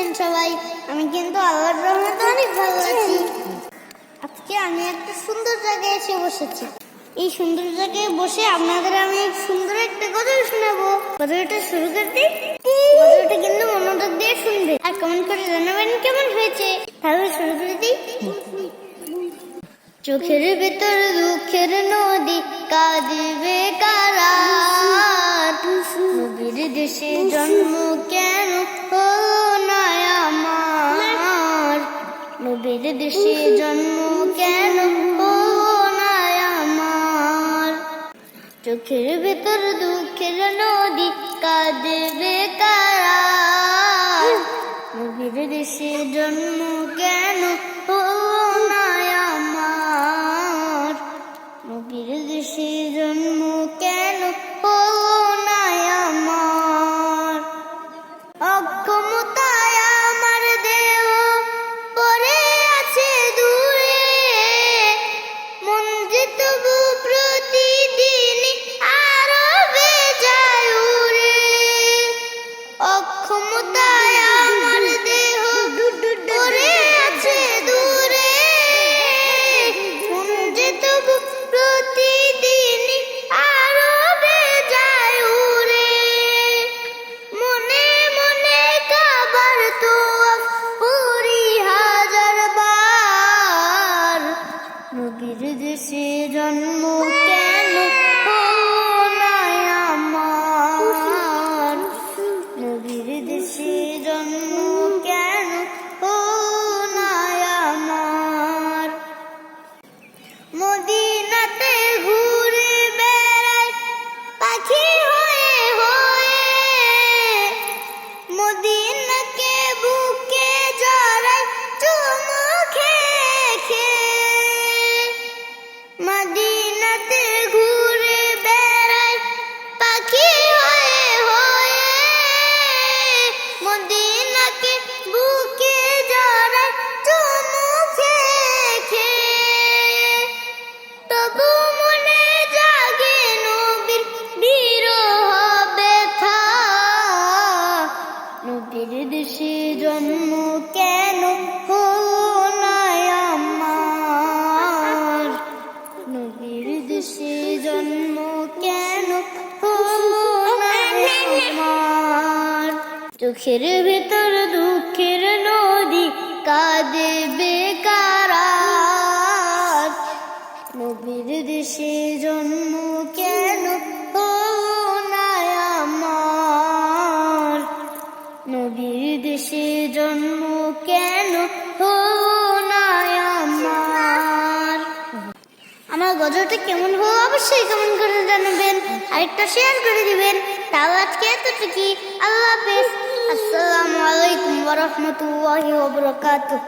আছেন সবাই? আমি কিন্তু আল্লাহর রহমতে অনেক ভালো আছি। আজকে আমি একটা সুন্দর জায়গায় এসে বসেছি। এই সুন্দর জায়গায় বসে আপনাদের আমি সুন্দর একটা গজল শোনাবো। গজলটা শুরু করে দিই গজলটা কিন্তু মনোযোগ দিয়ে শুনবে। আর কমেন্ট করে জানাবেন কেমন হয়েছে? তাহলে শুরু করে দিই। চোখের ভেতর দুঃখের নদী, কাঁদবে কারা? দেশে জন্ম কেন? নবীর দেশে জন্ম কেন? আমার। চোখের ভেতর দুঃখের নদী কাঁদবে কারা? কবির দেশে জন্ম কেন Moody. নবীর দেশে জন্ম কেন নবীর জন্ম কেন চোখের ভেতর দুঃখের নদী কাঁদবে গজলটা কেমন হলো অবশ্যই কমেন্ট করে জানাবেন। আরেকটা শেয়ার করে দিবেন। তাও আজকে এতটুকু আল্লাহ হাফেজ। আসসালামু আলাইকুম ওয়া রাহমাতুল্লাহি ওয়া বারাকাতুহু।